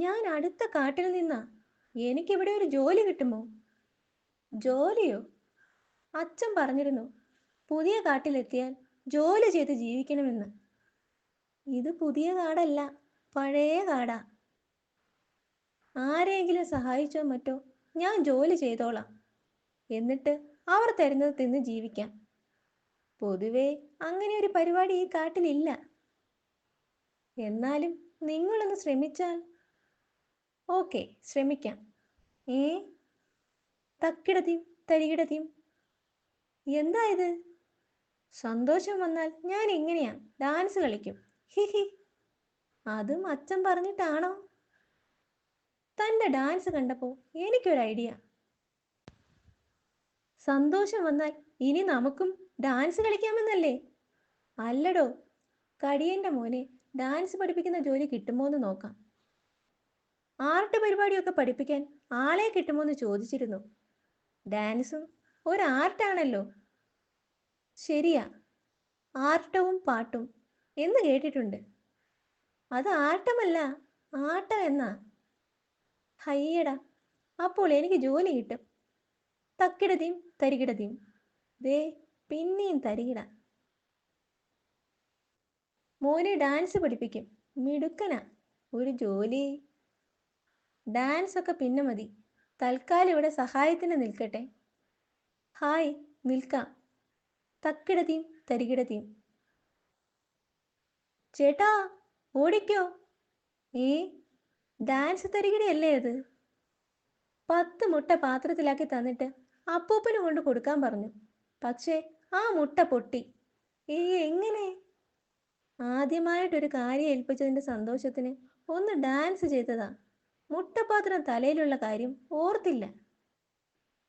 ഞാൻ അടുത്ത കാട്ടിൽ നിന്നാ. എനിക്കിവിടെ ഒരു ജോലി കിട്ടുമോ? ജോലിയോ? അച്ഛൻ പറഞ്ഞിരുന്നു പുതിയ കാട്ടിലെത്തിയാൽ ജോലി ചെയ്ത് ജീവിക്കണമെന്ന്. ഇത് പുതിയ കാടല്ല പഴയ കാടാ. ആരെങ്കിലും സഹായിച്ചോ മറ്റോ ഞാൻ ജോലി ചെയ്തോളാം. എന്നിട്ട് അവർ തരുന്നത് തിന്ന് ജീവിക്കാം. പൊതുവേ അങ്ങനെ ഒരു പരിപാടി ഈ കാട്ടിലില്ല. എന്നാലും നിങ്ങളൊന്ന് ശ്രമിച്ചാൽ ഓക്കെ ശ്രമിക്കാം. ഏ? തക്കിടതിയും തരികിടതിയും. എന്താ ഇത്? സന്തോഷം വന്നാൽ ഞാൻ എങ്ങനെയാ? ഡാൻസ് കളിക്കും. ഹിഹി അതും അച്ഛൻ പറഞ്ഞിട്ടാണോ? തന്റെ ഡാൻസ് കണ്ടപ്പോൾ എനിക്കൊരു ഐഡിയ സന്തോഷം വന്നാൽ ഇനി നമുക്കും ഡാൻസ് കളിക്കാമെന്നല്ലേ? അല്ലടോ കടിയന്റെ മോനെ ഡാൻസ് പഠിപ്പിക്കുന്ന ജോലി കിട്ടുമോ എന്ന് നോക്കാം. ആർട്ട് പരിപാടിയൊക്കെ പഠിപ്പിക്കാൻ ആളെ കിട്ടുമോ എന്ന് ചോദിച്ചിരുന്നു. ഡാൻസും ഒരു ആർട്ടാണല്ലോ. ശരിയാ ആർട്ടവും പാട്ടും എന്ന് കേട്ടിട്ടുണ്ട്. അത് ആട്ടമല്ല ആട്ടം എന്നാ? ഹയ്യടാ അപ്പോൾ എനിക്ക് ജോലി കിട്ടും. തക്കിടതിയും തരികിടതിയും ദേ പിന്നെയും തരികിട. മോനെ ഡാൻസ് പഠിപ്പിക്കും. മിടുക്കനാ. ഒരു ജോലി ഡാൻസ് ഒക്കെ പിന്നെ മതി. തൽക്കാലം ഇവിടെ സഹായത്തിന് നിൽക്കട്ടെ. ഹായ് നിൽക്കാം തക്കിടതീം തരികിടതീം ചേട്ടാ ഓടിക്കോ. ഏ ഡാൻസ് തരികിടയല്ലേ അത്? പത്ത് മുട്ട പാത്രത്തിലാക്കി തന്നിട്ട് അപ്പൂപ്പന് കൊണ്ട് കൊടുക്കാൻ പറഞ്ഞു. പക്ഷേ ആ മുട്ട പൊട്ടി. ഏ എങ്ങനെ? ആദ്യമായിട്ടൊരു കാര്യം ഏൽപ്പിച്ചതിന്റെ സന്തോഷത്തിന് ഒന്ന് ഡാൻസ് ചെയ്തതാ. മുട്ടപാത്രം തലയിലുള്ള കാര്യം ഓർത്തില്ല.